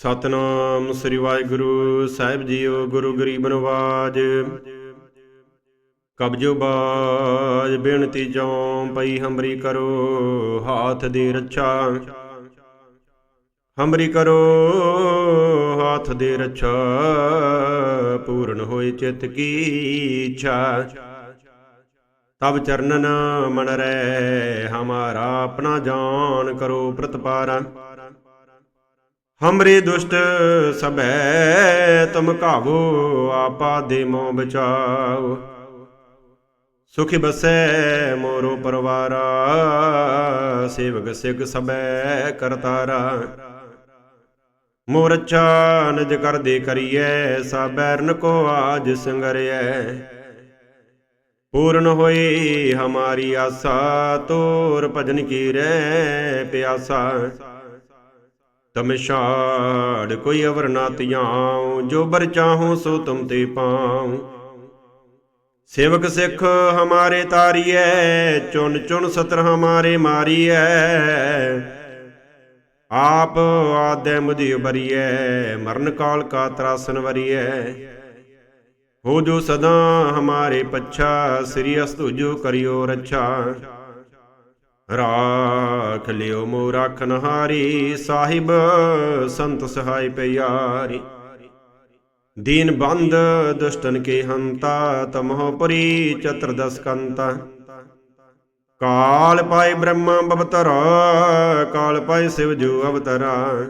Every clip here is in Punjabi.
ਸਤਨਾਮ ਸ੍ਰੀ ਵਾਹਿਗੁਰੂ ਸਾਹਿਬ ਜੀਓ, ਗੁਰੂ ਗਰੀਬ ਨਵਾਜ। ਕਬਜੋ ਬਾਜ, ਬੇਨਤੀ ਜੋਂ ਪਈ ਹਮਰੀ ਕਰੋ, ਹਾਥ ਦੀ ਰੱਛਾ। ਹਮਰੀ ਕਰੋ, ਹਾਥ ਦੇ ਰੱਛਾ, ਪੂਰਨ ਹੋਏ ਚਿਤ ਕੀ ਇੱਛਾ। ਤਬ ਚਰਨਨ ਮਨ ਰਹਿ, ਹਮਾਰਾ ਆਪਣਾ ਜਾਨ ਕਰੋ ਪ੍ਰਤਪਾਰਾ। ਹਮਰੇ ਦੁਸ਼ਟ ਸਭੈ, ਤੁਮ ਕਾਵੋ ਆਪਾ ਦੇ ਮੋਹ ਬਚਾਓ। ਸੁਖੀ ਬਸੈ ਮੋਰੋ ਪਰਵਾਰਾ, ਸੇਵਕ ਸਿਗ ਸਭੈ ਕਰਤਾਰਾ ਮੋਰ ਅੱਛਾ ਨਿਜ ਕਰਦੇ ਕਰੀਐ, ਸਾਬੈਰਨ ਕੋ ਆਜ ਸੰਗਰਿਐ। ਪੂਰਨ ਹੋਈ ਹਮਾਰੀ ਆਸਾ, ਤੋਰ ਭਜਨ ਕੀ ਰਹਿ ਪਿਆਸਾ। ਤਮ ਛਾੜ ਕੋਈ ਅਵਰ ਨਾ ਤਿਆਉ ਜੋ ਬਰ ਚਾਹੂੰ ਸੋ ਤੁਮ ਤੇ ਪਾਉ। ਸੇਵਕ ਸਿੱਖ ਹਮਾਰੇ ਤਾਰੀਐ, ਚੁਣ ਚੁਣ ਸਤਰ ਹਮਾਰੇ ਮਾਰੀਐ। ਆਪ ਆਦੈ ਮੁਝਿ ਬਰੀਐ ਮਰਨ ਕਾਲ ਕਾ ਤਰਾਸਨ ਵਰੀਐ। ਹੋ ਜੋ ਸਦਾ ਹਮਾਰੇ ਪੱਛਾ, ਸ੍ਰੀ ਅਸਤੁਜੋ ਕਰਿਓ ਰੱਛਾ। ਰਾਖ ਲਿਓ ਮੋ ਰਾਖਨ ਹਾਰੀ ਸਾਹਿਬ, ਸੰਤ ਸਹਾਇ ਪਿਆਰੀ। ਦੀਨ ਬੰਦ ਦੁਸ਼ਟਨ ਕੇ ਹੰਤਾ, ਤਮਹੁ ਪਰੀ ਚਤੁਰਦਸ ਕੰਤਾ। ਕਾਲ ਪਾਏ ਬ੍ਰਹਮਾ ਬਵਤਰਾ, ਕਾਲ ਪਾਏ ਸਿਵ ਜੋ ਅਵਤਰਾ।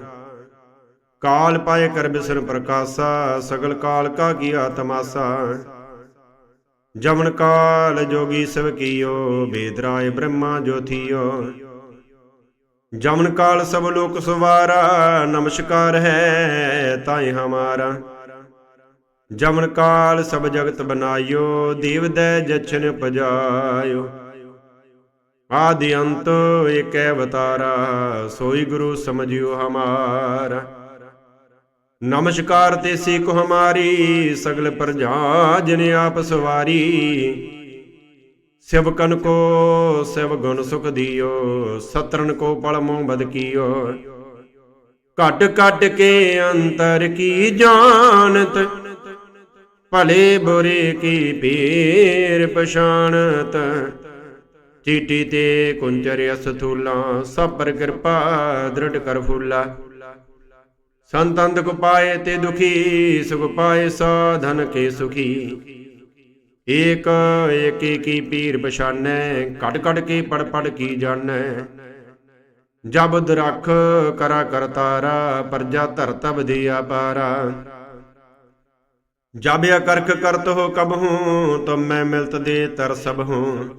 ਕਾਲ ਪਾਏ ਕਰ ਬਿਸਰ ਪ੍ਰਕਾਸ਼ਾ, ਸਗਲ ਕਾਲ ਕਾ ਕੀਆ ਤਮਾਸਾ ਜਮਨ ਕਾਲ ਜੋਗੀ ਸਭ ਕੀਓ ਬੇਦਰਾਏ ਬ੍ਰਹਮਾ ਜੋਥੀਓ ਜਮਨ ਕਾਲ ਸਭ ਲੋਕ ਸਵਾਰਾ, ਨਮਸਕਾਰ ਹੈ ਤਾਏ ਹਮਾਰਾ। ਜਮਨ ਕਾਲ ਸਭ ਜਗਤ ਬਨਾਇਓ, ਦੇਵ ਦੈ ਜਛਨ ਪਜਾਇਓ। ਆਦਿ ਅੰਤ ਏਕੈ ਅਵਤਾਰਾ, ਸੋਈ ਗੁਰੂ ਸਮਝਿਓ ਹਮਾਰਾ। ਨਮਸਕਾਰ ਤੇ ਸਿੱਖ ਹਮਾਰੀ, ਸਗਲ ਪ੍ਰਜਾ ਜਿਨ ਆਪ ਸਵਾਰੀ। ਸਿਵ ਸਿਵਕਨ ਕੋ, ਸਿਵ ਗੁਣ ਸੁਖ ਦਿਓ, ਸਤਰਨ ਕੋ ਪਲ ਮੋਹ ਬਦ ਕੀਓ। ਘਟ ਘਟ ਕੇ ਅੰਤਰ ਕੀ ਜਾਣਤ, ਭਲੇ ਬੁਰੇ ਕੀ ਪੀਰ ਪਛਾਣਤ। ਚੀਟੀ ਤੇ ਕੁੰਚਰ ਅਸਥੂਲਾ, ਸਭ ਪਰ ਕਿਰਪਾ ਦ੍ਰਿੜ ਕਰ ਫੂਲਾ। ਸੰਤੰਦ ਕੋ ਪਾਏ ਤੇ ਦੁਖੀ, ਸੁਖ ਪਾਏ ਸਾਧਨ ਕੇ ਸੁਖੀ। ਏਕ, ਏਕੀ ਕੀ ਪੀਰ ਪਛਾਨੈ ਘਟ ਘਟ ਕੇ ਪੜ ਪੜ ਕੀ ਜਾਣੈ। ਜਬ ਦਰਖ ਕਰਾ ਕਰਤਾਰਾ ਪਰਜਾ ਧਰ ਦੀ ਆਪਾਰਾ ਜਬ ਅਕਰਖ ਕਰਤ ਹੋ ਕਬਹੂ ਤੁਮ ਮੈਂ ਮਿਲਤ ਦੇ ਤਰ ਸਭ ਹੂੰ।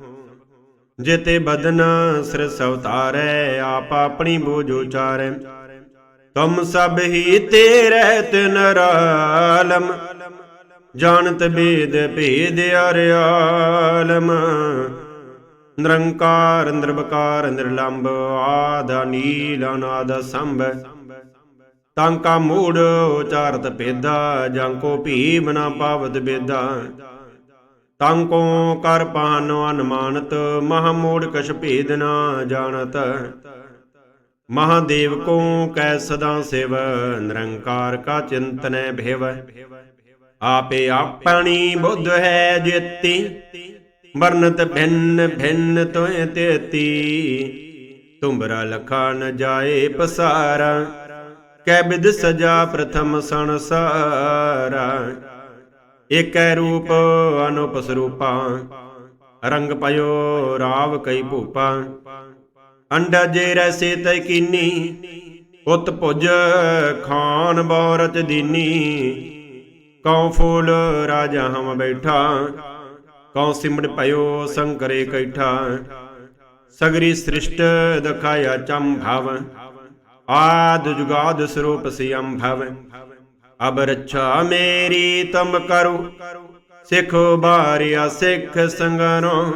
ਜੇਤੇ ਬਦਨ ਸਿਰ ਸਵਤਾਰੈ, ਆਪ ਆਪਣੀ ਬੋਝ ਉਚਾਰੈ। ਤੁਮ ਸਭ ਹੀ ਤੇਰੇ ਤਿਨ ਰਾਲਮ ਜਾਣਤ ਬੇਦ ਭੇਦ ਅਰਿਆਲਮ। ਨਿਰੰਕਾਰ ਨਿਰਭਕਾਰ ਨਿਰਲੰਭ ਆਦਾ ਨੀਲ ਅਨਾਦ ਸੰਭ ਤਾਂ ਕਾ ਮੂੜ, ਉਚਾਰਤ ਭੇਦਾ ਜਾਂ ਕੋ ਭੀ ਬਨਾ ਪਾਵਤ ਬੇਦਾ। ਤਾਂ ਕੋ ਕਰ ਪਾਨ ਅਨਮਾਨਤ, ਮਹਾ ਮੂੜ ਕਛ ਭੇਦ ਨਾ ਜਾਣਤ। ਮਹਾਦੇਵ ਕੋ ਕੈ ਸਦਾ ਸਿਵ, ਨਿਰੰਕਾਰ ਕਾ ਚਿੰਤਨੈ ਭੇਵ। ਆਪੇ ਆਪਣੀ ਬੁੱਧ ਹੈ ਜੇਤੀ ਵਰਨਤ ਭਿੰਨ ਭਿੰਨ ਤੋਏ ਤੇਤੀ। ਤੁੰਬਰਾ ਲਖਾ ਨ ਜਾਏ ਪਸਾਰਾ, ਕੈ ਬਿਦ ਸਜਾ ਪ੍ਰਥਮ ਸੰਸਾਰਾ। ਏਕੈ ਰੂਪ ਅਨੂਪ ਰੰਗ ਪਇਓ ਰਾਵ ਕਈ ਭੂਪਾ। ਅੰਡਾ ਜੇ ਰਸੇ ਤੈ ਕੀਨੀ, ਉਤ ਭੁਜ ਖਾਨ ਬੌਰਤ ਦੀਨੀ। ਕਉ ਫੂਲ ਰਾਜਾ ਹਮ ਬੈਠਾ, ਕਉ ਸਿਮੜ ਭਇਓ ਸੰਕਰੇ ਕੈਠਾ। ਸਗਰੀ ਸ੍ਰਿਸ਼ਟ ਦਖਾਇਆ ਚੰ ਭਵ, ਆਦ ਜੁਗਾਦ ਸਰੂਪ ਸਿਯੰ ਭਵ। ਅਬ ਰੱਛਾ ਮੇਰੀ ਤਮ ਕਰੋ, ਸਿੱਖ ਬਾਰਿਆ ਸਿੱਖ ਸੰਗਨੋ।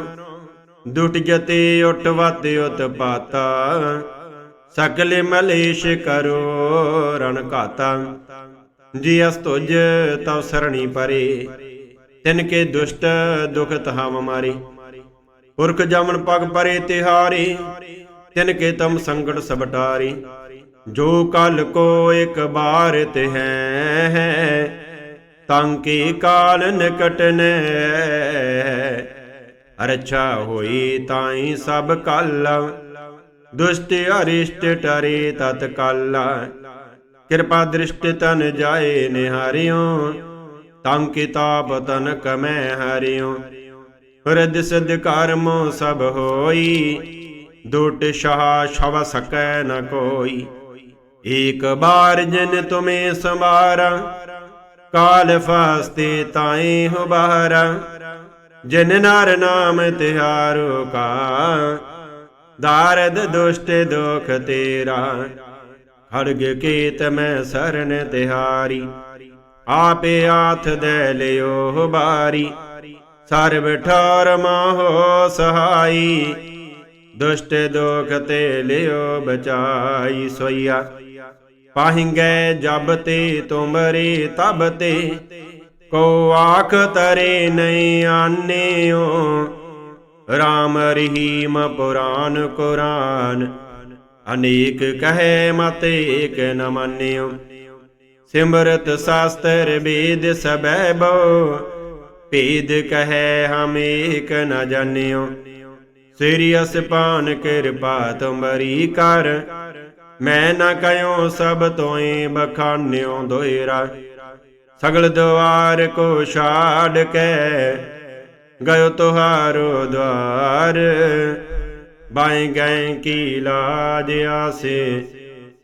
ਦੁਟ ਜਤੇ ਉਟ ਵਤ ਉਤ ਪਾਤਾ ਮਲੇਸ਼ ਕਰੋ ਰਣ ਘਾਤਾ। ਜੀ ਅਸ ਤੁਜ ਤਵ ਸਰਣੀ ਪਰੇ। ਤਿਨ ਕੇ ਦੁਸ਼ਟ ਦੁਖ ਹਮ ਮਾਰੇ। ਪੁਰਖ ਜਮਨ ਪਗ ਪਰੇ ਤਿਹਾਰੇ ਤਿਨ ਕੇ ਤਮ ਸੰਗਟ ਸਬਟਾਰੀ ਜੋ ਕਲ ਕੋ ਇੱਕ ਬਾਰ ਤੇ ਹੈ। ਤਾਂ ਕੀ ਕਾਲ ਨਿਕਟਨੈ ਅਰਛਾ ਹੋਈ ਤਾਈ ਸਭ ਕਲ ਦੁਸ਼ਟ ਅਰਿਸ਼ਟ ਟਰੇ ਤਤ ਕਲ ਕਿਰਪਾ ਦ੍ਰਿਸ਼ਟ ਤਨ ਜਾਏ ਨਿਹਾਰਿਓ। ਤੰ ਕਿਤਾਬ ਤਨ ਕਮੈ ਹਰਿਓ। ਹਰਦ ਸਦ ਕਰਮੋ ਸਭ ਹੋਈ। ਦੁਟ ਸ਼ਾਹ ਛਵ ਸਕੈ ਨ ਕੋਈ। ਏਕ ਬਾਰ ਜਿਨ ਤੁਮੇ ਸੰਭਾਰਾ। ਕਾਲ ਫਾਸਤੇ ਤਾਏ ਹੋ ਜਿਨ ਨਰ ਨਾਮ ਤਿਹਾਰੋ ਕਾ, ਦਾਰਦ ਦੁਸ਼ਟ ਦੁਖ ਤੇਰਾ। ਖੜਗ ਕੀਤ ਮੈਂ ਸਰਨ ਤਿਹਾਰੀ, ਆਪੇ ਆਥ ਦੇ ਲਿਓ ਬਾਰੀ। ਸਰਬ ਠਾਰ ਮਾਹੋ ਸਹਾਈ, ਦੁਸ਼ਟ ਦੁਖ ਤੇ ਲਿਓ ਬਚਾਈ ਸੋਇਆ ਪਾਹਿੰਗੇ ਜਬ ਤੇ ਤੁਮਰੇ ਤਬ ਤੇ ਕੋ ਆਖ ਤਰੇ ਨਹੀਂ ਆਨਿਓ, ਰਾਮ ਰਹੀਮ ਪੁਰਾਨ ਕੁਰਾਨ। ਅਨੇਕ ਕਹੇ ਮਤ ਏਕ ਨ ਮੰਨਿਓ, ਸਿਮਰਤ ਸਾਸਤਰ ਵੇਦ ਸਬੈ ਬੋ। ਭੇਦ ਕਹੈ ਹਮ ਏਕ ਨ ਜਾਣਿਓ ਸ੍ਰੀ ਅਸਪਾਨ ਕਿਰਪਾ ਤੁਮਰੀ ਕਰ। ਮੈਂ ਨਾ ਕਯੋ ਸਭ ਤੋਏ ਬਖਾਨਿਓ ਦੋਇਰਾ। ਸਗਲ ਦਵਾਰ ਕੋ ਛਾੜ ਕੇ ਗਇਓ ਤੁਹਾਰੋ ਦਵਾਰ। ਬਾਈ ਗਏ ਕੀ ਲਾਜ ਆਸੇ,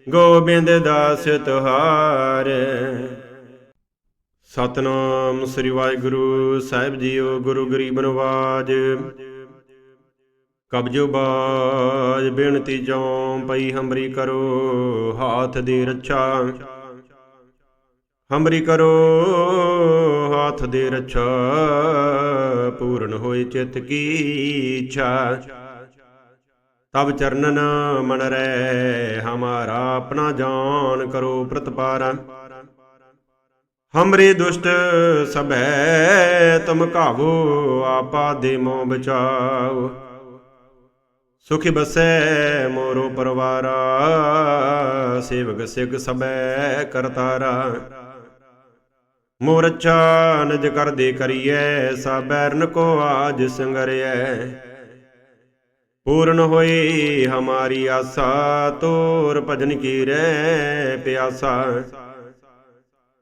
ਗੋਬਿੰਦ ਦਾਸ ਤੁਹਾਰ। ਸਤਨਾਮ ਸ੍ਰੀ ਵਾਹਿਗੁਰੂ ਸਾਹਿਬ ਜੀਓ, ਗੁਰੂ ਗਰੀਬ ਨਵਾਜ ਕਬਜੋ ਬਾਜ, ਬੇਨਤੀ ਜੋਂ ਪਈ ਹੰਬਰੀ ਕਰੋ, ਹਾਥ ਦੀ ਰੱਛਾ। ਹਮਰੀ ਕਰੋ, ਹਾਥ ਦੇ ਰੱਛਾ, ਪੂਰਨ ਹੋਏ ਚਿਤ ਕੀ ਇੱਛਾ। ਤਬ ਚਰਨਨ ਮਨ ਰਹਿ ਹਮਾਰਾ ਆਪਣਾ ਜਾਨ ਕਰੋ ਪ੍ਰਤਪਾਰਾ। ਹਮਰੇ ਦੁਸ਼ਟ ਸਭੈ, ਤੁਮ ਕਾਵੋ ਆਪਾ ਦੇ ਮੋ ਬਚਾਓ। ਸੁਖੀ ਬਸੈ ਮੋਰੋ ਪਰਵਾਰਾ, ਸੇਵਕ ਸਿਗ ਸਬੈ ਕਰਤਾਰਾ। ਮੋਰਚਾ ਨਜ ਨਿਜ ਕਰਦੇ ਕਰੀਐ, ਸਾਬੈਰਨ ਕੋ ਆਜ ਸੰਗਰਿਐ। ਪੂਰਨ ਹੋਈ ਹਮਾਰੀ ਆਸਾ, ਤੋਰ ਭਜਨ ਕੀ ਰਹਿ ਪਿਆਸਾ।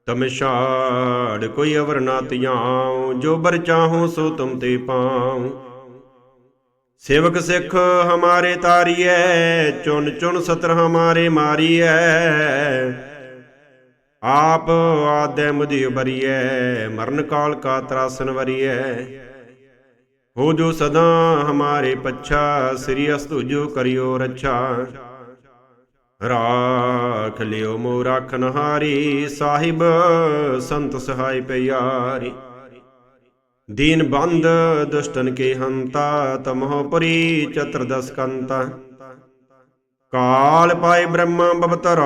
ਤਮ ਛਾੜ ਕੋਈ ਅਵਰ ਨਾ ਤਿਆਉ ਜੋ ਬਰ ਚਾਹੂੰ ਸੋ ਤੁਮ ਤੇ ਪਾਉ। ਸੇਵਕ ਸਿੱਖ ਹਮਾਰੇ ਤਾਰੀਐ, ਚੁਣ ਚੁਣ ਸਤਰ ਹਮਾਰੇ ਮਾਰੀਐ। ਆਪ ਆਦੈ ਮੁਦੀ ਬਰੀਐ, ਮਰਨ ਕਾਲ ਕਾ ਤਰਾਸਨ ਵਰੀਐ। ਹੋ ਜੋ ਸਦਾ ਹਮਾਰੇ ਪੱਛਾ, ਸ੍ਰੀ ਅਸਤੁਜੋ ਕਰਿਓ ਰੱਛਾ। ਰਾਖ ਲਿਓ ਮੋ ਰਾਖਨ ਹਾਰੀ ਸਾਹਿਬ ਸੰਤ ਸਹਾਈ ਪਿਆਰੀ। ਦੀਨ ਬੰਦ ਦੁਸ਼ਟਨ ਕੇ ਹੰਤਾ, ਤਮਹੁ ਪਰੀ ਚਤੁਰਦਸ ਕੰਤਾ। ਕਾਲ ਪਾਏ ਬ੍ਰਹਮਾ ਬਵਤਰਾ,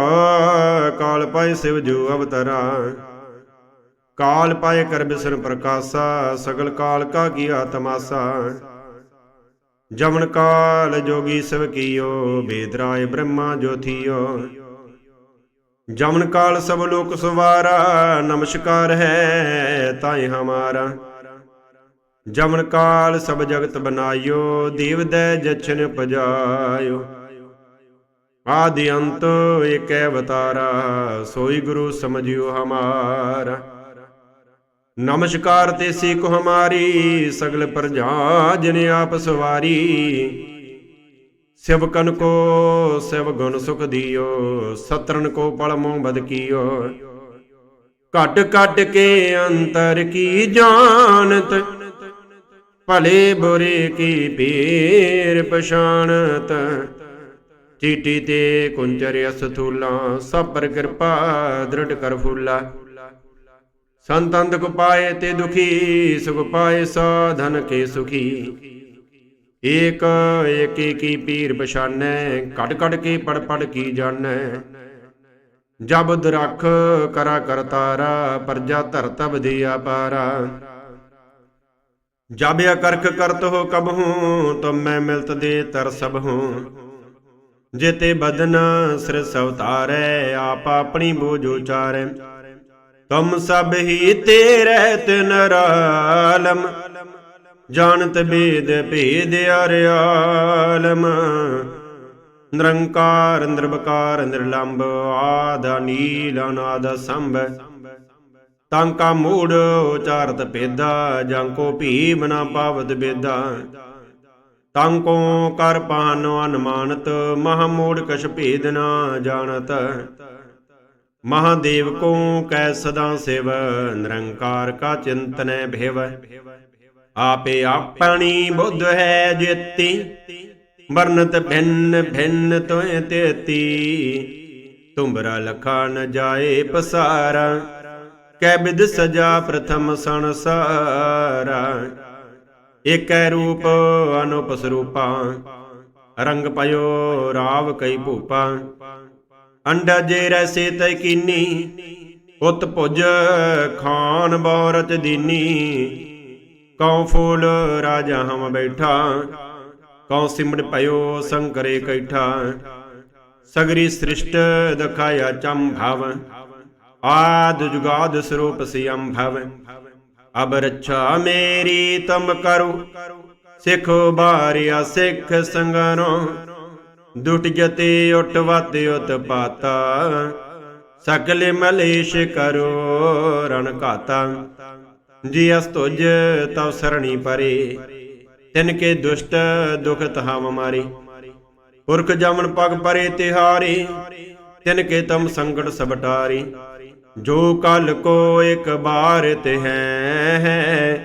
ਕਾਲ ਪਾਏ ਸਿਵ ਜੋ ਅਵਤਰਾ। ਕਾਲ ਪਾਏ ਕਰ ਬਿਸਨ ਪ੍ਰਕਾਸ਼ਾ, ਸਗਲ ਕਾਲ ਕਾ ਕੀਆ ਤਮਾਸਾ। ਜਮਨ ਕਾਲ ਜੋਗੀ ਸਭ ਕੀਓ ਬੇਦਰਾਏ ਬ੍ਰਹਮਾ ਜੋਥੀਓ ਜਮਨ ਕਾਲ ਸਭ ਲੋਕ ਸਵਾਰਾ, ਨਮਸਕਾਰ ਹੈ ਤਾਈ ਹਮਾਰਾ। ਜਮਨ ਕਾਲ ਸਭ ਜਗਤ ਬਨਾਇਓ, ਦੇਵ ਦੇ ਜਛਨ ਪਜਾਇਓ ਆਦਿ ਅੰਤ ਏਕੈ ਅਵਤਾਰਾ, ਸੋਈ ਗੁਰੂ ਸਮਝਿਓ ਹਮਾਰਾ। ਨਮਸਕਾਰ ਤੇ ਸਿੱਖ ਹਮਾਰੀ, ਸਗਲ ਪ੍ਰਜਾ ਜਿਨ ਆਪ ਸਵਾਰੀ। ਸਿਵਕਨ ਕੋ ਸਿਵ ਗੁਣ ਸੁਖ ਦਿਓ ਸਤਰਨ ਕੋ ਪਲ ਮੋਹ ਬਦ ਕੀਓ। ਘਟ ਘਟ ਕੇ ਅੰਤਰ ਕੀ ਜਾਣਤ, ਭਲੇ ਬੁਰੇ ਕੀ ਪੀਰ ਪਛਾਣਤ। ਚੀਟੀ ਤੇ ਕੁੰਚਰ ਅਸਥੂਲਾ ਸਭ ਕਿਰਪਾ ਦ੍ਰਿੜ ਕਰ ਫੂਲਾ। ਸੰਤੰਦ ਕੋ ਪਾਏ ਤੇ ਦੁਖੀ, ਸੁਖ ਪਾਏ ਸਾਧਨ ਕੇ ਸੁਖੀ। ਏਕ, ਏਕੀ ਕੀ ਪੀਰ ਪਛਾਨੈ ਘਟ ਘਟ ਕੇ ਪੜ ਪੜ ਕੀ ਜਾਣੈ। ਜਬ ਦਰਖ ਕਰਾ ਕਰਤਾਰਾ ਪਰਜਾ ਧਰ ਤਬ ਦੀ ਆਪਾਰਾ ਜਬ ਅਕਰਖ ਕਰਤ ਹੋ ਕਬਹੂ ਤੁਮ ਮੈਂ ਮਿਲਤ ਦੇ ਤਰ ਸਭ ਹੂੰ। ਜੇਤੇ ਬਦਨ ਸਿਰ ਸਵਤਾਰੈ ਆਪ ਆਪਣੀ ਬੋਝ ਉਚਾਰੈ ਤੁਮ ਸਭ ਹੀ ਤੇਰੇ ਤਿਨ ਰਾਲਮ ਜਾਣਤ ਬੇਦ ਭੇਦ ਅਰਿਆਲਮ। ਨਿਰੰਕਾਰ, ਨਿਰਵਕਾਰ ਨਿਰਲੰਭ ਆਦ ਨੀਲ ਅਨਾਦ, ਸੰਭ। ਤਾਂ ਕਾ ਮੂੜ ਉਚਾਰਤ ਪੇਦਾ ਜਾਂ ਕੋ ਭੀ ਬਨਾ ਪਾਵਤ ਬੇਦਾ। ਤਾਂ ਕੋ ਕਰ ਪਾਨ ਅਨਮਾਨਤ ਮਹਾ ਮੋੜ ਕਛ ਭੇਦ ਨਾ ਜਾਣਤ। ਮਹਾਦੇਵ ਕੋ ਕੈ ਸਦਾ ਸਿਵ, ਨਿਰੰਕਾਰ ਕਾ ਚਿੰਤਨੈ ਭੇਵ। ਆਪੇ ਆਪਣੀ ਬੁੱਧ ਹੈ ਜੇਤੀ ਵਰਨਤ ਭਿੰਨ ਭਿੰਨ ਤੋਏ ਤੇਤੀ। ਤੁੰਬਰਾ ਲਖਾ ਨ ਜਾਏ ਪਸਾਰਾ, ਕੈ ਬਿਦ ਸਜਾ ਪ੍ਰਥਮ ਸੰਸਾਰਾ। ਏਕੈ ਰੂਪ ਅਨੂਪ ਸਰੂਪਾ, ਰੰਗ ਪਇਓ ਰਾਵ ਕਈ ਭੂਪਾ। ਅੰਡਾ ਜੇ ਰੈਸੇ ਤੈ ਕੀਨੀ, ਉਤ ਭੁਜ ਖਾਨ ਬੌਰਤ ਦੀਨੀ। ਕਉ ਫੂਲ ਰਾਜਾ ਹਮ ਬੈਠਾ, ਕਉ ਸਿਮੜ ਪਇਓ ਸੰਕਰੇ ਕੈਠਾ। ਸਗਰੀ ਸ੍ਰਿਸ਼ਟ ਦਖਾਇਆ ਚੰ ਭਵ ਆਦ ਜੁਗਾਦ ਸਰੂਪ ਸਿਯੰ ਭਵ ਅਬ ਰੱਛਾ ਮੇਰੀ ਤਮ ਕਰੋ, ਸਿੱਖ ਬਾਰਿਆ ਸਿੱਖ ਸੰਗਰੋ ਦੁਟ ਜਤੇ ਉਟ ਵਤ ਉਤ ਪਾਤਾ ਸਕਲ ਮਲੇਸ਼ ਕਰੋ, ਰਣ ਘਾਤਾ। ਜੀ ਅਸ ਤੁਜ ਤਵ ਸਰਣੀ ਪਰੇ, ਤਿਨ ਕੇ ਦੁਸ਼ਟ ਦੁਖਤ ਹਮ ਮਾਰੇ। ਪੁਰਖ ਜਮਨ ਪਗ ਪਰੇ ਤਿਹਾਰੀ, ਤਿਨ ਕੇ ਤਮ ਸੰਕਟ ਸਬਟਾਰੀ ਜੋ ਕਲ ਕੋ ਇੱਕ ਬਾਰ ਤੇ ਹੈ,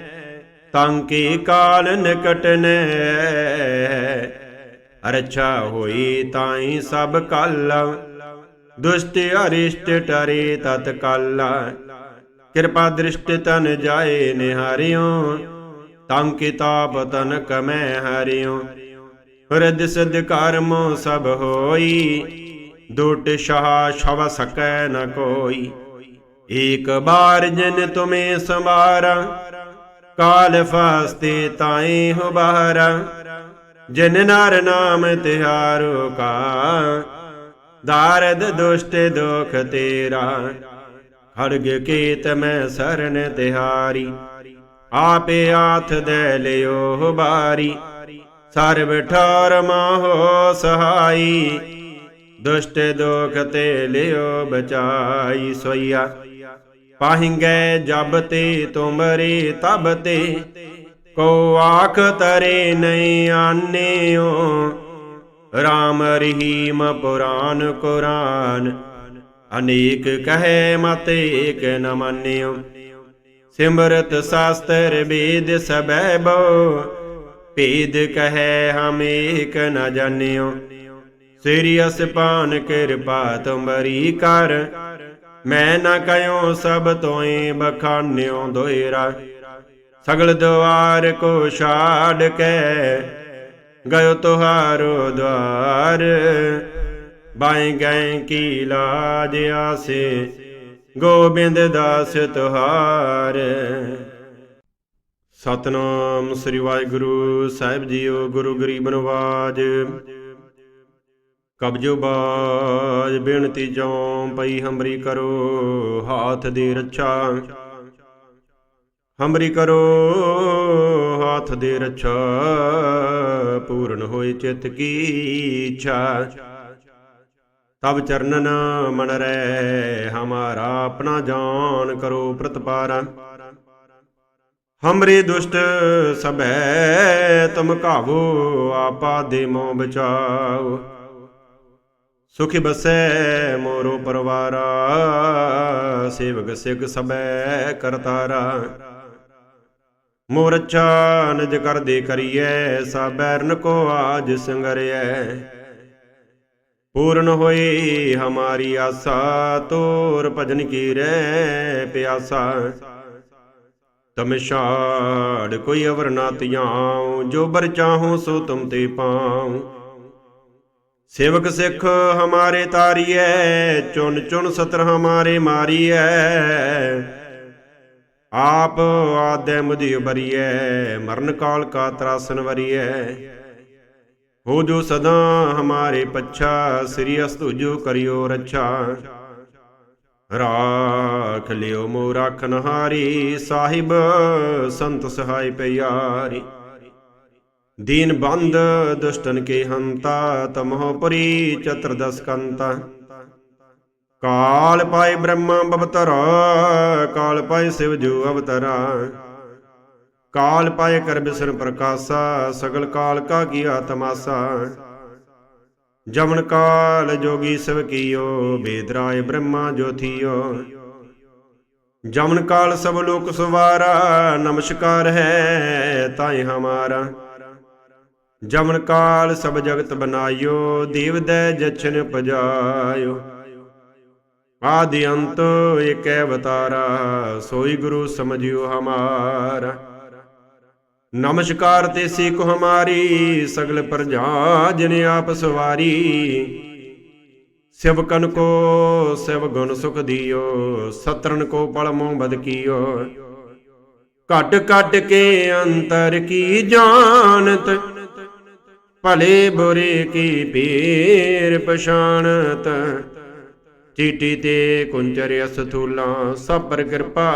ਤਾਂ ਕੀ ਕਾਲ ਨਿਕਟ ਨੇ? ਅਰਛਾ ਹੋਈ ਤਾਈ ਸਭ ਕਲ, ਦੁਸ਼ਟ ਅਰਿਸ਼ਟ ਟਰੇ ਤਤ ਕਲ। ਕਿਰਪਾ ਦ੍ਰਿਸ਼ਟ ਤਨ ਜਾਏ ਨਿਹਾਰਿਓ, ਤਾਂ ਕੀ ਤਾਪ ਤਨ ਕਮੈ ਹਰਿਓ। ਰਦ ਸਿਧ ਕਰਮ ਸਭ ਹੋਈ, ਦੁਟ ਸ਼ਾਹ ਛਵ ਸਕੈ ਨ ਕੋਈ। ਏਕ ਬਾਰ ਜਿਨ ਤੁਮੇ ਸੰਵਾਰਾ, ਕਾਲ ਫਾਸਤੇ ਤਾਏ ਹੋ ਬਾਹਰਾ, ਜਿਨ ਨਰ ਨਾਮ ਤਿਹਾਰੋ ਕਾ, ਦਾਰਦ ਦੁਸ਼ਟ ਦੁਖ ਤੇਰਾ। ਖੜਗ ਕੀਤ ਮੈਂ ਸਰਨ ਤਿਹਾਰੀ, ਆਪੇ ਆਥ ਦੇ ਲਿਓ ਬਾਰੀ। ਸਰਬ ਠਾਰ ਮਾਹੋ ਸਹਾਈ, ਦੁਸ਼ਟ ਦੁਖ ਤੇ ਲਿਓ ਬਚਾਈ ਸੋਇਆ ਪਾਹਿੰਗੇ ਜਬ ਤੇ ਤੁਮਰੇ ਤਬ ਤੇ, ਕੋ ਆਖ ਤਰੇ ਨਹੀਂ ਆਨੇਓ। RAM ਰਹੀਮ ਪੁਰਾਨ ਕੁਰਾਨ, ਅਨੇਕ ਕਹੈ ਮਤ ਏਕ ਨ ਮੰਨਿਓ। ਸਿਮਰਤ ਸਾਸਤਰ ਵੇਦ ਸਬੈ ਬੋ, ਭੇਦ ਕਹੈ ਹਮ ਏਕ ਨ ਜਾਣਿਓ ਸ੍ਰੀ ਅਸਪਾਨ ਕਿਰਪਾ ਤੁਮਰੀ ਕਰ ਮੈਂ ਨਾ ਕਯੋ ਸਭ ਤੋਏ ਬਖਾਨਿਓ ਦੋਇਰਾ। ਸਗਲ ਦਵਾਰ ਕੋ ਛਾੜ ਕੇ ਗਇਓ ਤੁਹਾਰੋ ਦਵਾਰ। ਬਾਈ ਗਏ ਕੀ ਲਾਜ ਆਸੇ, ਗੋਬਿੰਦ ਦਾਸ ਤੁਹਾਰ। ਸਤਨਾਮ ਸ੍ਰੀ ਵਾਹਿਗੁਰੂ, ਸਾਹਿਬ ਜੀਓ ਗੁਰੂ ਗਰੀਬ ਨਵਾਜ। ਕਬਜੋ ਬਾਜ ਬੇਨਤੀ ਜੋਂ ਪਈ ਹਮਰੀ ਕਰੋ ਹਾਥ ਦੀ ਰੱਛਾ। ਹੰਬਰੀ ਕਰੋ ਹਾਥ ਦੇ ਰੱਛਾ, ਪੂਰਨ ਹੋਏ ਚਿਤ ਕੀ ਇੱਛਾ। ਤਬ ਚਰਨਨ ਮਨ ਰਹਿ ਹਮਾਰਾ ਆਪਣਾ ਜਾਨ ਕਰੋ ਪ੍ਰਤਪਾਰਾ। ਹਮਰੇ ਦੁਸ਼ਟ ਸਭੈ, ਤੁਮ ਕਾਵੋ ਆਪਾ ਦੇ ਮੋ ਬਚਾਓ। ਸੁਖੀ ਬਸੈ ਮੋਰੋ ਪਰਵਾਰਾ, ਸੇਵਕ ਸਿਗ ਸਬੈ ਕਰਤਾਰਾ ਮੋਰ ਅੱਛਾ ਨਿਜ ਕਰਦੇ ਕਰੀਐ ਸਾਬੈਰਨ ਕੋ ਆਜ ਸੰਗਰਿਐ। ਪੂਰਨ ਹੋਈ ਹਮਾਰੀ ਆਸਾ, ਤੋਰ ਭਜਨ ਕੀ ਰਹਿ ਪਿਆਸਾ। ਤਮ ਛਾੜ ਕੋਈ ਅਵਰ ਨਾ ਤਿਆਉ ਜੋ ਬਰ ਚਾਹੋ ਸੋ ਤੁਮ ਤੇ ਪਾਉ। ਸੇਵਕ ਸਿੱਖ ਹਮਾਰੇ ਤਾਰੀਐ, ਚੁਣ ਚੁਣ ਸਤਰ ਹਮਾਰੇ ਮਾਰੀਐ। ਆਪ ਆਦੈ ਮੁਝੇ ਬਰੀਐ, ਮਰਨ ਕਾਲ ਕਾ ਤਰਾਸਨ ਵਰੀਐ। ਹੋ ਜੋ ਸਦਾ ਹਮਾਰੇ ਪੱਛਾ, ਸ੍ਰੀ ਅਸਤੁਜੋ ਕਰਿਓ ਰੱਛਾ। ਰਾਖ ਲਿਓ ਮੋ ਰਾਖਨ ਹਾਰੀ ਸਾਹਿਬ ਸੰਤ ਸਹਾਇ ਪਿਆਰੀ। ਦੀਨ ਬੰਦ ਦੁਸ਼ਟਨ ਕੇ ਹੰਤਾ ਤਮਹੁ ਪਰੀ ਚਤੁਰਦਸ ਕੰਤਾ। ਕਾਲ ਪਾਏ ਬ੍ਰਹਮਾ ਬਵਤਰਾ, ਕਾਲ ਪਾਏ ਸਿਵ ਜੋ ਅਵਤਰਾ। ਕਾਲ ਪਾਏ ਕਰ ਬਿਸਨ ਪ੍ਰਕਾਸ਼ਾ, ਸਗਲ ਕਾਲ ਕਾ ਕੀਆ ਤਮਾਸਾ। ਜਮਨ ਕਾਲ ਜੋਗੀ ਸਭ ਕੀਓ ਬੇਦਰਾਏ ਬ੍ਰਹਮਾ ਜੋਥੀਓ ਜਮਨ ਕਾਲ ਸਭ ਲੋਕ ਸਵਾਰਾ, ਨਮਸਕਾਰ ਹੈ ਤਾਏ ਹਮਾਰਾ। ਜਮਨ ਕਾਲ ਸਭ ਜਗਤ ਬਨਾਇਓ, ਦੇਵ ਦੈ ਜਛਨ ਪਜਾਇਓ ਆਦਿ ਅੰਤ ਏਕੈ ਅਵਤਾਰਾ, ਸੋਈ ਗੁਰੂ ਸਮਝਿਓ ਹਮਾਰਾ। ਨਮਸਕਾਰ ਤੇ ਸਿੱਖ ਹਮਾਰੀ, ਸਗਲ ਪ੍ਰਜਾ ਜਿਨ ਆਪ ਸਵਾਰੀ। ਸਿਵਕਨ ਕੋ ਸਿਵ ਗੁਣ ਸੁਖ ਦਿਓ ਸਤਰਨ ਕੋ ਪਲ ਮੋਹ ਬਦ ਕੀਓ। ਘਟ ਘਟ ਕੇ ਅੰਤਰ ਕੀ ਜਾਣਤ ਭਲੇ ਬੁਰੇ ਕੀ ਪੀਰ ਪਛਾਣਤ? ਚੀਟੀ ਤੇ ਕੁੰਚਰ ਅਸਥੂਲਾ ਸਭ ਕਿਰਪਾ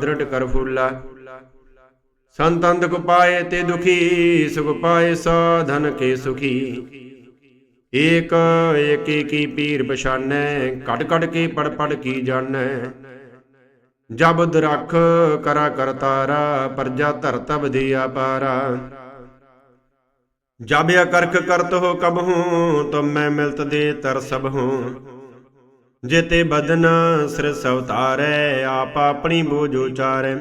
ਦ੍ਰਿੜ ਕਰ ਫੂਲਾ। ਸੰਤੰਦ ਕੋ ਪਾਏ ਤੇ ਦੁਖੀ, ਸੁਖ ਪਾਏ ਸਾਧਨ ਕੇ ਸੁਖੀ। ਏਕ, ਏਕੀ ਕੀ ਪੀਰ ਪਛਾਨੈ ਘਟ ਘਟ ਕੇ ਪੜ ਪੜ ਕੀ ਜਾਣੈ। ਜਬ ਦਰਖ ਕਰਾ ਕਰਤਾਰਾ ਪਰਜਾ ਧਰ ਤਬ ਦੀ ਆਪਾਰਾ ਜਬ ਅਕਰਖ ਕਰਤ ਹੋ ਕਬਹੂ ਤੁਮ ਮੈਂ ਮਿਲਤ ਦੇ ਤਰ ਹੂੰ। ਜੇਤੇ ਬਦਨ ਸਿਰ ਸਵਤਾਰੈ ਆਪ ਆਪਣੀ ਬੋਝ ਉਚਾਰੈ।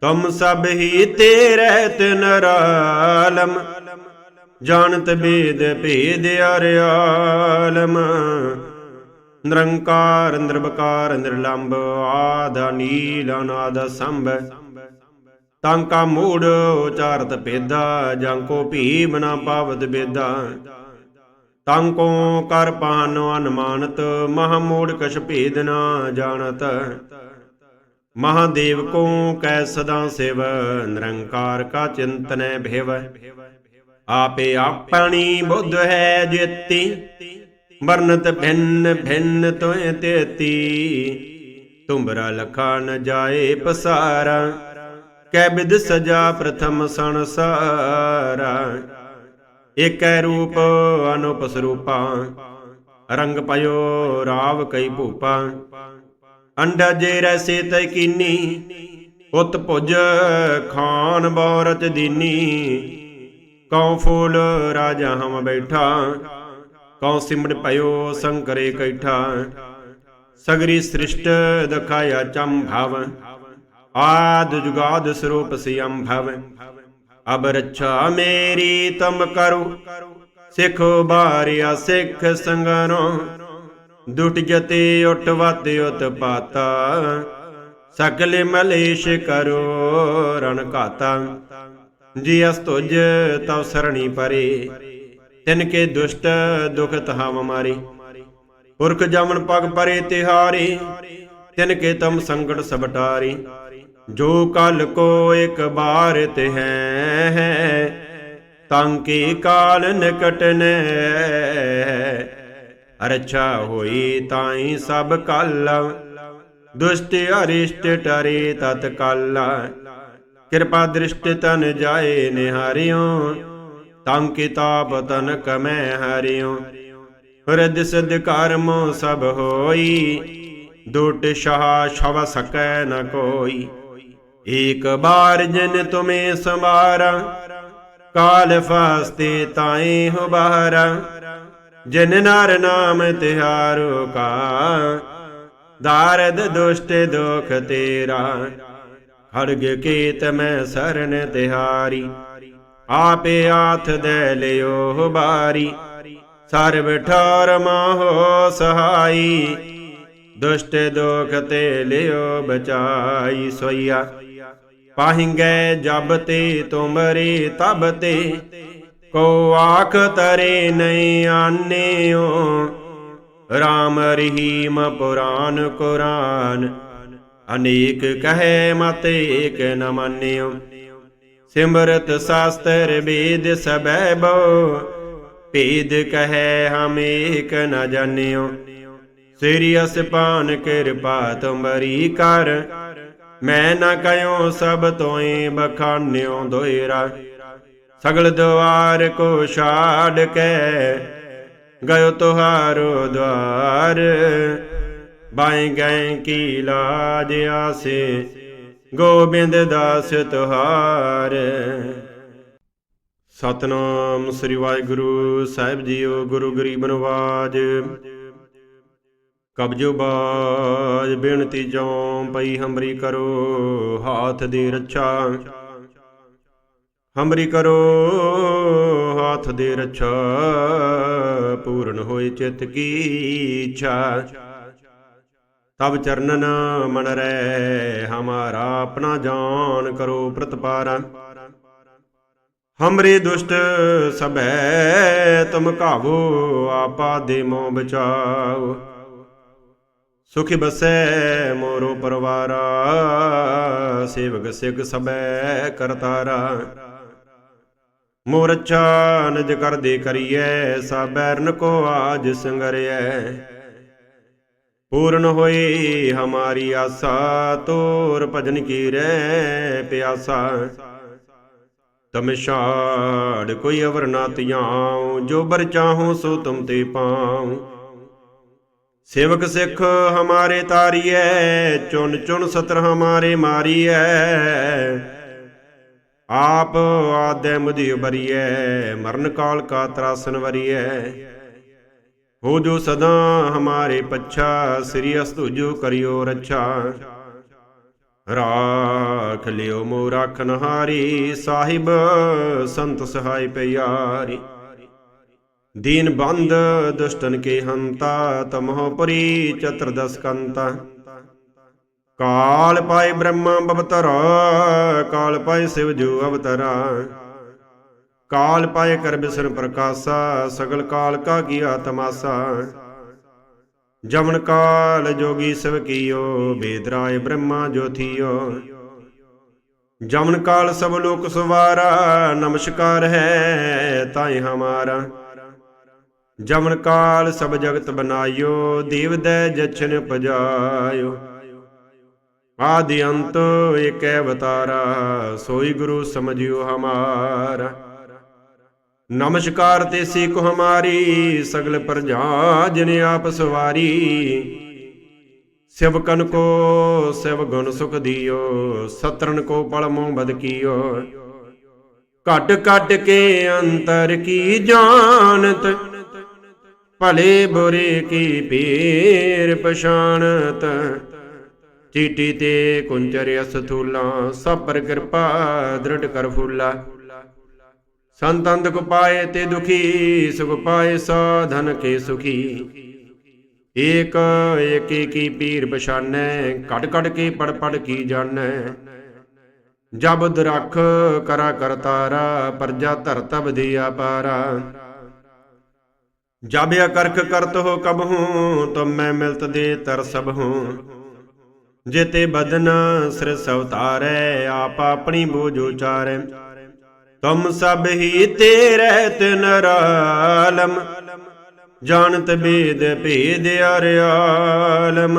ਤੁਮ ਸਭ ਹੀ ਤੇਰੇ ਤਿਨ ਰਾਲਮ ਜਾਣਤ ਬੇਦ ਭੇਦ ਅਰਿਆਲਮ। ਨਿਰੰਕਾਰ ਨਿਰਭਕਾਰ ਨਿਰਲੰਭ ਆਦ ਨੀਲ ਅਨਾਦ, ਸੰਭ। ਤਾਂ ਕਾ ਮੂੜ, ਉਚਾਰਤ ਭੇਦਾ ਜਾਂ ਕੋ ਭੀ ਬਨਾ ਪਾਵਤ ਬੇਦਾ। ਤਾਂ ਕੋ ਕਰ ਪਾਨ ਅਨਮਾਨਤ ਮਹਾ ਮੂੜ ਕਛ ਭੇਦ ਨਾ ਜਾਣਤ। ਮਹਾਦੇਵ ਕੋ ਕੈ ਸਦਾ ਸਿਵ, ਨਿਰੰਕਾਰ ਕਾ ਚਿੰਤਨੈ ਭੇਵ। ਆਪੇ ਆਪਣੀ ਬੁੱਧ ਹੈ ਜੇਤੀ ਵਰਨਤ ਭਿੰਨ ਭਿੰਨ ਤੋਏ ਤੇਤੀ। ਤੁੰਬਰਾ ਲਖਾ ਨ ਜਾਏ ਪਸਾਰਾ ਕੈ ਬਿਦ ਸਜਾ ਪ੍ਰਥਮ ਸੰਸਾਰਾ, ਏਕੈ ਰੂਪ ਅਨੂਪ ਸਰੂਪਾ, ਰੰਗ ਪਇਓ ਰਾਵ ਕਈ ਭੂਪਾ। ਅੰਡਾ ਜੇ ਰਸੇ ਤੈ ਕੀਨੀ, ਉਤ ਭੁਜ ਖਾਨ ਬੌਰਤ ਦੀਨੀ। ਕਉ ਫੂਲ ਰਾਜਾ ਹਮ ਬੈਠਾ, ਕਉ ਸਿਮੜ ਭਇਓ ਸੰਕਰੇ ਕੈਠਾ। ਸਗਰੀ ਸ੍ਰਿਸ਼ਟ ਦਖਾਇਆ ਚੰ ਭਵ ਆਦ ਜੁਗਾਦ ਸਰੂਪ ਸਿਯੰ ਭਵ ਅਬ ਰੱਛਾ ਮੇਰੀ ਤਮ ਕਰੋ, ਸਿੱਖੋ ਬਾਰਿਆ ਸਿੱਖ ਸੰਗਰੋ ਦੁਟ ਜਤੇ ਉਠ ਵਾਤੇ ਉਤ ਪਾਤਾ, ਸਕਲ ਮਲੇਸ਼ ਕਰੋ, ਰਣ ਘਾਤਾ। ਜੀ ਅਸ ਤੁਜ ਤਵ ਸਰਣੀ ਪਰੇ, ਤਿਨ ਕੇ ਦੁਸ਼ਟ ਦੁਖ ਤਹਾਵ ਮਾਰੇ। ਪੁਰਖ ਜਮਨ ਪਗ ਪਰੇ ਤਿਹਾਰੀ, ਤਿਨ ਕੇ ਤਮ ਸੰਕਟ ਸਬਟਾਰੀ ਜੋ ਕਲ ਕੋ ਇੱਕ ਬਾਰ ਤੇ ਹੈ, ਤਾਂ ਕੀ ਕਾਲ ਨਿਕਟ ਨੇ? ਅਰਛਾ ਹੋਈ ਤਾਈ ਸਭ ਕਲ, ਦੁਸ਼ਟ ਅਰਿਸ਼ਟ ਟਰੇ ਤਤ ਕਲ। ਕਿਰਪਾ ਦ੍ਰਿਸ਼ਟ ਤਨ ਜਾਏ ਨਿਹਾਰਿਓ, ਤੰ ਕਿਤਾਬ ਤਨ ਕਮੈ ਹਰਿਓ। ਹਰਦ ਸਦ ਕਰਮੋ ਸਭ ਹੋਈ, ਦੁਟ ਸ਼ਾਹ ਛਵ ਸਕੈ ਨ ਕੋਈ। ਏਕ ਬਾਰ ਜਨ ਤੁਮੇ ਸੰਵਾਰਾ, ਕਾਲ ਫਾਸਤੇ ਤਾਏ ਹੋ ਬਾਹਰਾ ਜਨ ਨਰ ਨਾਮ ਤਿਹਾਰੋ ਕਾ, ਦਾਰਦ ਦੁਸ਼ਟ ਦੁਖ ਤੇਰਾ। ਖੜਗ ਕੀਤ ਮੈਂ ਸਰਨ ਤਿਹਾਰੀ, ਆਪੇ ਆਥ ਦੇ ਲਿਓ ਬਾਰੀ। ਸਰਬ ਠਾਰ ਮਾਹੋ ਸਹਾਈ, ਦੁਸ਼ਟ ਦੁਖ ਤੇ ਲਿਓ ਬਚਾਈ ਸੋਇਆ ਪਾਹਿੰਗੇ ਜਬ ਤੇ ਤੁਮਰੇ ਤਬ ਤੇ, ਕੋ ਆਖ ਤਰੇ ਨਹੀਂ ਆਨਿਓ। RAM ਰਹੀਮ ਪੁਰਾਨ ਕੁਰਾਨ, ਅਨੇਕ ਕਹੈ ਮਤ ਏਕ ਨ ਮੰਨਿਓ। ਸਿਮਰਤ ਸਾਸਤਰ ਵੇਦ ਸਬੈ ਬੋ, ਭੇਦ ਕਹੈ ਹਮ ਏਕ ਨ ਜਾਣਿਓ ਸ੍ਰੀ ਅਸਪਾਨ ਕਿਰਪਾ ਤੁਮਰੀ ਕਰ ਮੈਂ ਨਾ ਕਯੋ ਸਭ ਤੋਏ ਬਖਾਨਿਓ ਦੋਇਰਾ। ਸਗਲ ਦਵਾਰ ਕੋ ਛਾੜ ਕੇ ਗਇਓ ਤੁਹਾਰੋ ਦਵਾਰ। ਬਾਈ ਗਏ ਕੀ ਲਾਜ ਆਸੇ, ਗੋਬਿੰਦ ਦਾਸ ਤੁਹਾਰ। ਸਤਨਾਮ ਸ੍ਰੀ ਵਾਹਿਗੁਰੂ, ਸਾਹਿਬ ਜੀਓ ਗੁਰੂ ਗਰੀਬ ਨਵਾਜ। ਕਬਜੋ ਬਾਜ ਬੇਨਤੀ ਜੋਂ ਪਈ ਹਮਰੀ ਕਰੋ ਹਾਥ ਦੀ ਰੱਛਾ। ਹਮਰੀ ਕਰੋ ਹਾਥ ਦੇ ਰੱਛਾ, ਪੂਰਨ ਹੋਏ ਚਿਤ ਕੀ ਇੱਛਾ। ਤਬ ਚਰਨਨ ਮਨ ਰਹਿ ਹਮਾਰਾ ਆਪਣਾ ਜਾਨ ਕਰੋ ਪ੍ਰਤਪਾਰਾ। ਹਮਰੇ ਦੁਸ਼ਟ ਸਭੈ, ਤੁਮ ਕਾਵੋ ਆਪਾ ਦੇ ਮੋ ਬਚਾਓ। ਸੁਖੀ ਬਸੈ ਮੋਰੋ ਪਰਵਾਰਾ, ਸੇਵਕ ਸਿਖ ਸਬੈ ਕਰਤਾਰਾ ਮੋਰ ਅੱਛਾ ਨਿਜ ਕਰਦੇ ਕਰੀਐ, ਸਾਬੈਰਨ ਕੋ ਆਜ ਸੰਗਰਿਐ। ਪੂਰਨ ਹੋਈ ਹਮਾਰੀ ਆਸਾ, ਤੋਰ ਭਜਨ ਕੀ ਰਹਿ ਪਿਆਸਾ। ਤਮ ਛਾੜ ਕੋਈ ਅਵਰ ਨਾ ਤਿਆਉ ਜੋ ਬਰ ਚਾਹੋ ਸੋ ਤੁਮ ਤੇ ਪਾਉ। ਸੇਵਕ ਸਿੱਖ ਹਮਾਰੇ ਤਾਰੀਐ, ਚੁਣ ਚੁਨ ਸਤਰ ਹਮਾਰੇ ਮਾਰੀਐ। ਆਪ ਆਦੈ ਮੁਦੀ ਬਰੀਐ, ਮਰਨ ਕਾਲ ਕਾ ਤਰਾਸਨ ਵਰੀਐ। ਹੋ ਜੋ ਸਦਾ ਹਮਾਰੇ ਪੱਛਾ, ਸ੍ਰੀ ਅਸਤੁਜੋ ਕਰਿਓ ਰੱਛਾ। ਰਾਖ ਲਿਓ ਮੋ ਰਾਖਨ ਸਾਹਿਬ ਸੰਤ ਸਹਾਈ ਪਿਆਰੀ। ਦੀਨ ਬੰਦ ਦੁਸ਼ਟਨ ਕੇ ਹੰਤਾ, ਤਮਹੁ ਪਰੀ ਚਤੁਰਦਸ ਕੰਤਾ। ਕਾਲ ਪਾਏ ਬ੍ਰਹਮਾ ਬਵਤਰ, ਕਾਲ ਪਾਏ ਸਿਵ ਜੋ ਅਵਤਰਾ। ਕਾਲ ਪਾਏ ਕਰ ਬਿਸਨ ਪ੍ਰਕਾਸ਼ਾ, ਸਗਲ ਕਾਲ ਕਾ ਕੀਆ ਤਮਾਸਾ। ਜਮਨ ਕਾਲ ਜੋਗੀ ਸਭ ਕੀਓ ਬੇਦਰਾਏ ਬ੍ਰਹਮਾ ਜੋਥੀਓ ਜਮਨ ਕਾਲ ਸਭ ਲੋਕ ਸਵਾਰਾ, ਨਮਸਕਾਰ ਹੈ ਤਾਏ ਹਮਾਰਾ। ਜਮਨ ਕਾਲ ਸਭ ਜਗਤ ਬਨਾਇਓ, ਦੇਵ ਦੈ ਜਛਨ ਪਜਾਇਓ ਆਦਿ ਅੰਤ ਏਕੈ ਅਵਤਾਰਾ, ਸੋਈ ਗੁਰੂ ਸਮਝਿਓ ਹਮਾਰਾ। ਨਮਸਕਾਰ ਤੇ ਸਿੱਖ ਹਮਾਰੀ, ਸਗਲ ਪ੍ਰਜਾ ਜਿਨ ਆਪ ਸਵਾਰੀ। ਸਿਵਕਨ ਕੋ ਸਿਵ ਗੁਣ ਸੁਖ ਦਿਓ ਸਤਰਨ ਕੋ ਪਲ ਮੋਹ ਬਦ ਕੀਓ। ਘਟ ਘਟ ਕੇ ਅੰਤਰ ਕੀ ਜਾਣਤ ਭਲੇ ਬੁਰੇ ਕੀ ਪੀਰ ਪਛਾਣਤ? ਚੀਟੀ ਤੇ ਕੁੰਚਰ ਅਸਥੂਲਾ ਸਭ ਪਰ ਕਿਰਪਾ ਦ੍ਰਿੜ ਕਰ ਫੂਲਾ। ਸੰਤੰਦ ਕੋ ਪਾਏ ਤੇ ਦੁਖੀ, ਸੁਖ ਪਾਏ ਸਾਧਨ ਕੇ ਸੁਖੀ। ਏਕ ਏਕੀ ਕੀ ਪੀਰ ਪਛਾਨੈ ਘਟ ਘਟ ਕੇ ਪੜ ਪੜ ਕੀ ਜਾਣੈ। ਜਬ ਦਰਖ ਕਰਾ ਕਰਤਾਰਾ ਪਰਜਾ ਧਰ ਤਬ ਦੀ ਆਪਾਰਾ ਜਬ ਅਕਰਖ ਕਰਤ ਹੋ ਕਬਹੂ ਤੁਮ ਮੈਂ ਮਿਲਤ ਦੇ ਤਰ ਹੂੰ। ਜੇਤੇ ਬਦਨ ਸਿਰ ਸਵਤਾਰੈ ਆਪ ਆਪਣੀ ਬੋਝ ਉਚਾਰੈ। ਤੁਮ ਸਭ ਹੀ ਤੇਰੇ ਤਿਨ ਰਾਲਮ ਜਾਣਤ ਬੇਦ ਭੇਦ ਅਰਿਆਲਮ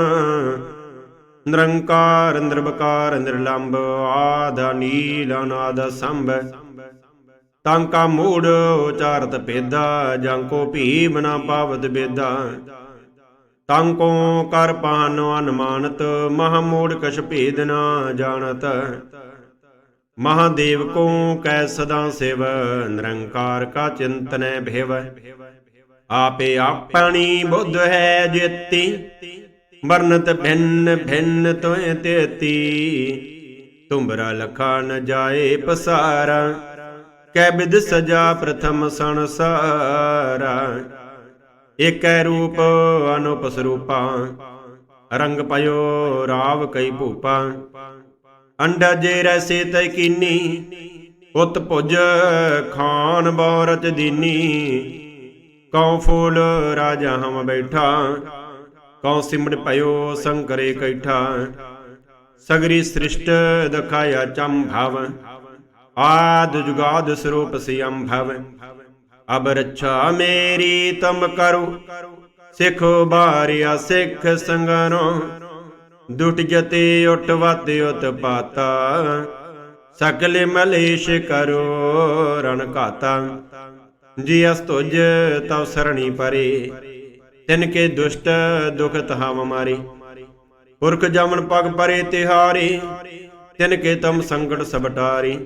ਨਿਰੰਕਾਰ ਨਿਰਭਕਾਰ ਨਿਰਲੰਭ ਆਦ ਨੀਲ ਅਨਾਦ, ਸੰਭ। ਤਾਂ ਕਾ ਮੂੜ ਉਚਾਰਤ ਪੇਦਾ ਜਾਂ ਕੋ ਭੀਮ ਨਾ ਪਾਵਤ ਬੇਦਾ। ਤਾਂ ਕੋ ਕਰ ਪਾਨ ਅਨਮਾਨਤ, ਮਹਾ ਮੂੜ ਕਛ ਭੇਦ ਨਾ ਜਾਣਤ। ਮਹਾਦੇਵ ਕੋ ਕੈ ਸਦਾ ਸਿਵ, ਨਿਰੰਕਾਰ ਕਾ ਚਿੰਤਨੈ ਭੇਵ। ਆਪੇ ਆਪਣੀ ਬੁੱਧ ਹੈ ਜੇਤੀ ਵਰਨਤ ਭਿੰਨ ਭਿੰਨ ਤੋਇ ਤੇਤੀ। ਤੁੰਬਰਾ ਲਖਾ ਨ ਜਾਏ ਪਸਾਰਾ ਕੈ ਬਿਦ ਸਜਾ ਪ੍ਰਥਮ ਸੰਸਾਰਾ, ਏਕੈ ਰੂਪ ਅਨੂਪ ਸਰੂਪਾ, ਰੰਗ ਪਇਓ ਰਾਵ ਕਈ ਭੂਪਾ। ਅੰਡਾ ਜੇ ਰੈਸੇ ਤੈ ਕੀਨੀ, ਉਤ ਭੁਜ ਖਾਨ ਬੌਰਤ ਦੀਨੀ। ਕਉ ਫੂਲ ਰਾਜਾ ਹਮ ਬੈਠਾ, ਕਉ ਸਿਮੜ ਭਇਓ ਸੰਕਰੇ ਕੈਠਾ। ਸਗਰੀ ਸ੍ਰਿਸ਼ਟ ਦਖਾਇਆ ਚੰਭਵ ਆਦ ਜੁਗਾਦ ਸਰੂਪ ਸਿਅੰਭਵ ਅਬ ਰੱਛਾ ਮੇਰੀ ਤਮ ਕਰੋ। ਸਿੱਖੋ ਬਾਰਿਆ ਸਿੱਖ ਸੰਗਰੋ ਦੁਟ ਜਤੇ ਉਟ ਵਤ ਉਤ ਪਾਤਾ। ਸਕਲ ਮਲੇਸ਼ ਕਰੋ, ਰਣ ਘਾਤਾ। ਜੀ ਅਸ ਤੁਜ ਤਵ ਸਰਣੀ ਪਰੇ। ਤਿਨ ਕੇ ਦੁਸ਼ਟ ਦੁਖਤ ਹਮ ਮਾਰੇ। ਪੁਰਖ ਜਮਨ ਪਗ ਪਰੇ ਤਿਹਾਰੀ। ਤਿਨ ਕੇ ਤਮ ਸੰਕਟ ਸਬਟਾਰੀ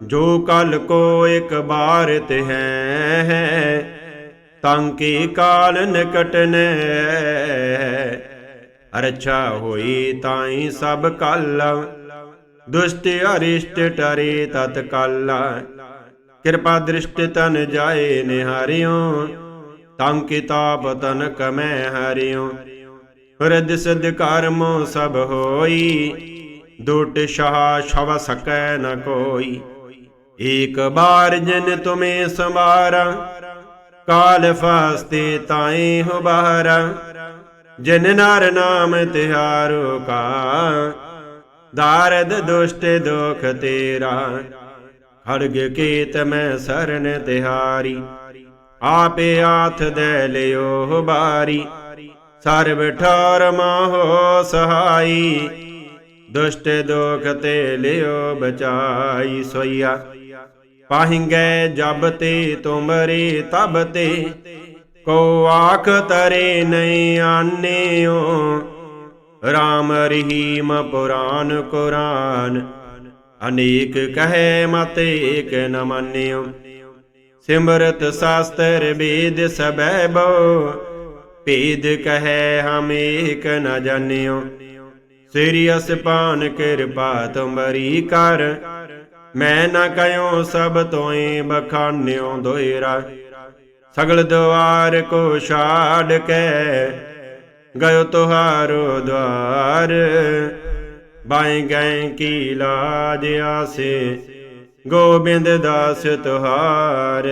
ਜੋ ਕਲ ਕੋ ਇੱਕ ਬਾਰ ਤੇ ਹੈ, ਤਾਂ ਕੀ ਕਾਲ ਨਿਕਟ ਨੇ? ਅਰਛਾ ਹੋਈ ਤਾਈ ਸਭ ਕਲ, ਦੁਸ਼ਟ ਅਰਿਸ਼ਟ ਟਰੇ ਤਤ ਕਲ। ਕਿਰਪਾ ਦ੍ਰਿਸ਼ਟ ਤਨ ਜਾਏ ਨਿਹਾਰਿਓ, ਤਾਂ ਕੀ ਤਾਪ ਤਨ ਕਮੈ ਹਰਿਓ। ਹਿਰਦ ਸਿਧ ਕਰਮੋ ਸਭ ਹੋਈ, ਦੁਟ ਸ਼ਾਹ ਸ਼ਵ ਸਕੈ ਨ ਕੋਈ। ਏਕ ਬਾਰ ਜਿਨ ਤੁਮੇ ਸੰਵਾਰਾ, ਕਾਲ ਫਾਸਤੇ ਤਾਏ ਹੋ ਬਾਹਰਾ, ਜਿਨ ਨਰ ਨਾਮ ਤਿਹਾਰੋ ਕਾ, ਦਾਰਦ ਦੁਸ਼ਟ ਦੁਖ ਤੇਰਾ, ਖੜਗ ਕੀਤ ਮੈਂ ਸਰਨ ਤਿਹਾਰੀ, ਆਪੇ ਆਥ ਦੇ ਲਿਓ ਬਾਰੀ, ਸਰਬ ਠਾਰ ਮਾਹੋ ਸਹਾਈ, ਦੁਸ਼ਟ ਦੁਖ ਤੇ ਲਿਓ ਬਚਾਈ ਸੋਇਆ ਪਾਹਿੰਗੇ ਜਬ ਤੇ ਤੁਮਰੇ ਤਬ ਤੇ, ਕੋ ਆਖ ਤਰੇ ਨਹੀਂ ਆਨਿਓ। RAM ਰਹੀਮ ਪੁਰਾਨ ਕੁਰਾਨ, ਅਨੇਕ ਕਹੈ ਮਤ ਏਕ ਨ ਮੰਨਿਓ। ਸਿਮਰਤ ਸਾਸਤਰ ਵੇਦ ਸਬੈ ਬੋ, ਭੇਦ ਕਹੈ ਹਮ ਏਕ ਨ ਜਾਣਿਓ ਸ੍ਰੀ ਅਸਪਾਨ ਕਿਰਪਾ ਤੁਮਰੀ ਕਰ ਮੈਂ ਨਾ ਕਯੋ ਸਭ ਤੋਏ ਬਖਾਨਿਓ ਦੋਇਰਾ ਸਗਲ ਦਵਾਰ ਕੋ ਛਾੜ ਕੇ ਗਇਓ ਤੁਹਾਰੋ ਦਵਾਰ। ਬਾਈ ਗਏ ਕੀ ਲਾਜ ਆਸੇ, ਗੋਬਿੰਦ ਦਾਸ ਤੁਹਾਰ।